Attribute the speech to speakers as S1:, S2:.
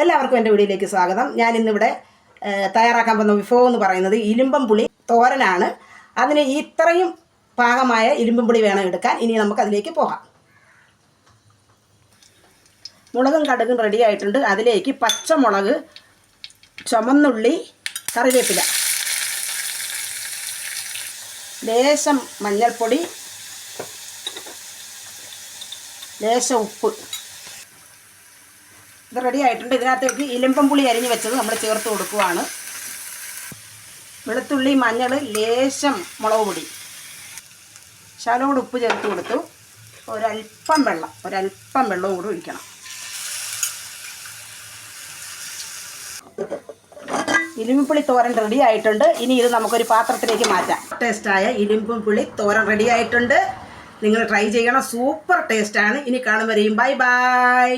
S1: എല്ലാവർക്കും എന്റെ വീഡിയോയിലേക്ക് സ്വാഗതം. ഞാൻ ഇന്നിവിടെ തയ്യാറാക്കാൻ പോകുന്ന വിഭവം എന്ന് പറയുന്നത് ഇലുമ്പം പുളി തോരനാണ്. അതിന് ഇത്രയും പാകമായ ഇലുമ്പം പുളി വേണം എടുക്കാൻ. ഇനി നമുക്ക് അതിലേക്ക് പോകാം. മുളകും കടുകും റെഡി ആയിട്ടുണ്ട്. അതിലേക്ക് പച്ചമുളക് ചുമന്നുള്ളി കറിവേപ്പില. ലേശം മഞ്ഞൾപ്പൊടി ലേശം ഉപ്പ്. ഇത് റെഡി ആയിട്ടുണ്ട്. ഇതിനകത്തേക്ക് ഇലമ്പം പുളി അരിഞ്ഞ് വെച്ചത് നമ്മൾ ചേർത്ത് കൊടുക്കുവാണ്. വെളുത്തുള്ളി മഞ്ഞൾ ലേശം മുളക് പൊടി. ശാലോട് ഉപ്പ് ചേർത്ത് കൊടുത്തു. ഒരല്പം വെള്ളം ഒരല്പം വെള്ളവും കൂടി ഒഴിക്കണം. ഇലുമ്പിപ്പുളി തോരൻ റെഡി ആയിട്ടുണ്ട്. ഇനി ഇത് നമുക്കൊരു പാത്രത്തിലേക്ക് മാറ്റാം. ടേസ്റ്റായ പുളി തോരൻ റെഡി ആയിട്ടുണ്ട്. നിങ്ങൾ ട്രൈ ചെയ്യണം. സൂപ്പർ ടേസ്റ്റാണ് ഇനി കാണും വരെയും. Bye bye